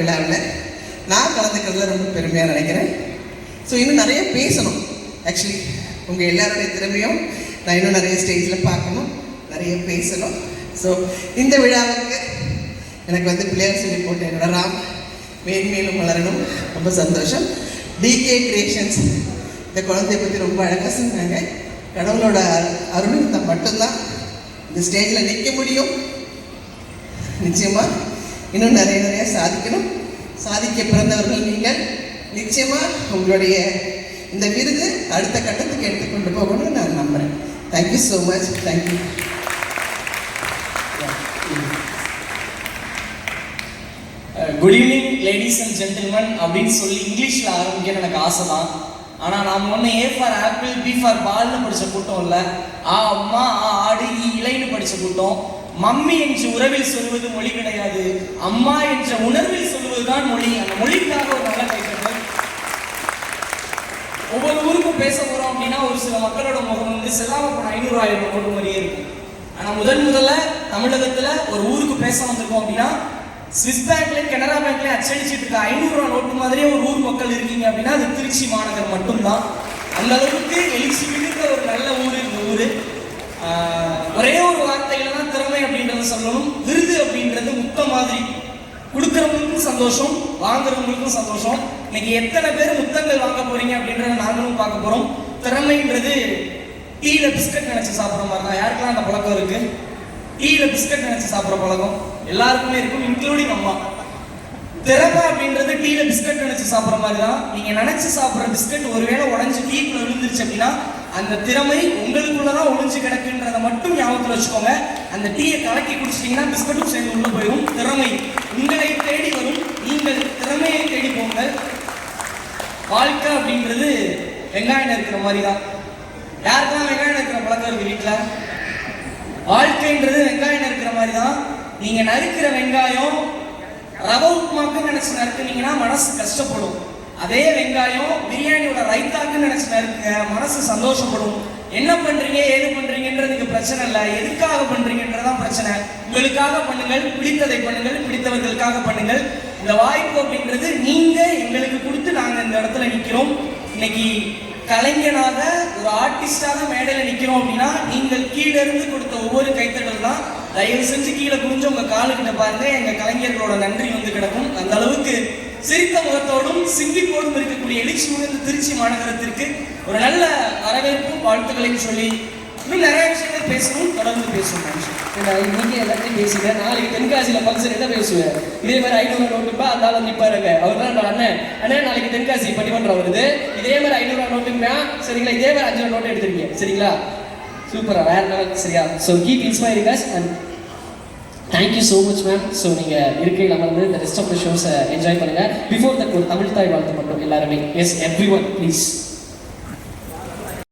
விழாவில் நான் கலந்துக்கிறதுல ரொம்ப பெருமையாக நினைக்கிறேன். ஸோ இன்னும் நிறைய பேசணும். ஆக்சுவலி உங்கள் எல்லாருடைய திறமையும் நான் இன்னும் நிறைய ஸ்டேஜில் பார்க்கணும். நிறைய பேசணும். ஸோ இந்த விழாவுக்கு எனக்கு வந்து பிள்ளையார் சொல்லி போட்டேன் என்னோட ராம் மேன்மேலும் வளரணும். ரொம்ப சந்தோஷம். டிகே கிரியேஷன்ஸ் இந்த குழந்தைய பற்றி ரொம்ப அழகாக சொன்னாங்க. கடவுளோட அருள் இருந்தால் மட்டும்தான் இந்த ஸ்டேஜில் நிற்க முடியும். நிச்சயமாக இன்னும் நிறைய நிறைய சாதிக்கணும். சாதிக்க பிறந்தவர்கள் நீங்கள். நிச்சயமாக உங்களுடைய இந்த விருது அடுத்த கட்டத்துக்கு எடுத்துக்கொண்டு போகணும்னு நான் நம்புகிறேன் thank you so much thank you good evening ladies and gentleman அப்படின்னு சொல்லி இங்கிலீஷில் ஆரம்பிக்க எனக்கு ஆசை தான் ஆனால் நாம் ஒன்று A for apple B for பால்னு படித்த கூட்டம் இல்லை ஆ அம்மா ஆ ஆடு இ இலைன்னு படித்த கூட்டம். மம்மி என்ற உறவில் சொல்வது மொழி கிடையாது அம்மா என்ற உணர்வில் சொல்வதுதான் மொழி. அந்த மொழிக்காக ஒரு நல்ல கைத்தட்டல் ஒவ்வொரு ஊருக்கும் பேச போறோம் அப்படின்னா ஒரு சில மக்களோட முகம் வந்து செல்லாம போன ஐநூறு ஆயிரம் நோட்டு மாதிரியே இருக்கும். ஆனா முதன் முதல்ல தமிழகத்துல ஒரு ஊருக்கு பேச வந்திருக்கோம் அப்படின்னா சுவிஸ் பேங்க்ல கனரா பேங்க்ல அச்சடிச்சிட்டு இருக்க ஐநூறு ரூபா நோட்டு மாதிரியே ஒரு ஊர் மக்கள் இருக்கீங்க அப்படின்னா அது திருச்சி மாநகர் மட்டும்தான். அந்த அளவுக்கு எழுச்சி மிகுந்த ஒரு நல்ல ஊர் இந்த ஊரு ஆஹ் ஒரே ஒரு வார்த்தையில தான் திறமை சொல்லணும் விருது அப்படின்றது முத்த மாதிரி. கொடுக்குறவங்களுக்கும் சந்தோஷம் வாங்குறவங்களுக்கும் சந்தோஷம். இன்னைக்கு எத்தனை பேர் முத்தங்கள் வாங்க போறீங்க அப்படின்றத நாங்களும் பார்க்க போறோம். திறமைன்றது டீல பிஸ்கட் நினைச்சு சாப்பிட்ற மாதிரி தான். யாருக்கெல்லாம் அந்த பழக்கம் இருக்கு? டீல பிஸ்கட் நினைச்சு சாப்பிட்ற பழக்கம். எல்லாருக்குமே இருக்கும் இன்க்ளூடிங் அம்மா. திறமை அப்படின்றது டீல பிஸ்கட் நினைச்சு சாப்பிட்ற மாதிரி தான். நீங்க நினைச்சு சாப்பிட்ற பிஸ்கட் ஒருவேளை உடஞ்சு டீக்குள்ள விழுந்துருச்சு அப்படின்னா அந்த திறமை உங்களுக்குள்ளதான் ஒளிஞ்சு கிடக்குன்றத மட்டும் ஞாபகத்தில் வச்சுக்கோங்க. அந்த டீயை கலக்கி குடிச்சிட்டீங்கன்னா பிஸ்கட்டும் சேர்ந்து உள்ள போயிடும் திறமை உங்களை தேடி வரும். நீங்கள் திறமையை தேடி போங்கள். வாழ்க்கை அப்படின்றது வெங்காயம் இருக்கிற மாதிரி தான் யாருக்கெல்லாம் வெங்காயம் இருக்கிற பழக்கம் இருக்கு வீட்டில் வாழ்க்கைன்றது வெங்காயம் இருக்கிற மாதிரி தான் நீங்க நறுக்கிற வெங்காயம் ரவ உப்புமாக்கு நினைச்சு நறுக்குனீங்கன்னா மனசு கஷ்டப்படும். அதே வெங்காயம் ரைத்தாக்குன்னு ரைத்தாக்கு நினைச்சு மனசு சந்தோஷப்படும். என்ன பண்றீங்க ஏது பண்றீங்கன்றது பிரச்சனை இல்லை. எதுக்காக பண்றீங்கன்றதான் பிரச்சனை. உங்களுக்காக பண்ணுங்கள் பிடித்ததை பண்ணுங்கள் பிடித்தவர்களுக்காக பண்ணுங்கள். இந்த வாய்ப்பு அப்படின்றது நீங்க எங்களுக்கு கொடுத்து நாங்க இந்த இடத்துல நிக்கிறோம். இன்னைக்கு கலைஞனாக ஒரு ஆர்டிஸ்டாக மேடையில் நிற்கிறோம் அப்படின்னா நீங்கள் கீழே இருந்து கொடுத்த ஒவ்வொரு கைத்தட்டல் தான் தயவு செஞ்சு கீழே குனிஞ்சு உங்க காலுக்கிட்ட பாருங்க. எங்க கலைஞர்களோட நன்றி வந்து கிடக்கும். அந்த அளவுக்கு சிரித்த முகத்தோடும் சிந்திப்போடும் இருக்கக்கூடிய எழுச்சி உணர்ந்த திருச்சி மாநகரத்திற்கு ஒரு நல்ல வரவேற்பும் வாழ்த்துக்களையும் சொல்லி இன்னும் நிறைய விஷயங்கள் பேசணும் தொடர்ந்து பேசணும். நான் இன்னைக்கு எல்லாத்தையும் பேசிட்டேன் நாளைக்கு தென்காசியில ஃபங்க்ஷன் என்ன பேசுவேன் இதே மாதிரி ஐநூறு நோட்டுப்பா அந்த ஆள் நிப்பாருங்க. அவர் தான் நான் அண்ணன். அண்ணன் நாளைக்கு தென்காசி பட்டிமன்றம் வருது. இதே மாதிரி ஐநூறு நோட்டுங்கண்ணா சரிங்களா இதே மாதிரி அஞ்சு நோட்டு எடுத்துருக்கீங்க. சரிங்களா? சூப்பரா வேற லெவல் சரியா? So keep inspiring us and thank you so much ma'am so நீங்கள் இருக்கையில் அமர்ந்து இந்த ரெஸ்ட் ஆஃப் த ஷோஸை என்ஜாய் பண்ணுங்கள் பிஃபோர் தட் ஒரு தமிழ் தாய் வாழ்த்து மட்டும் எல்லாருமே. Yes every one please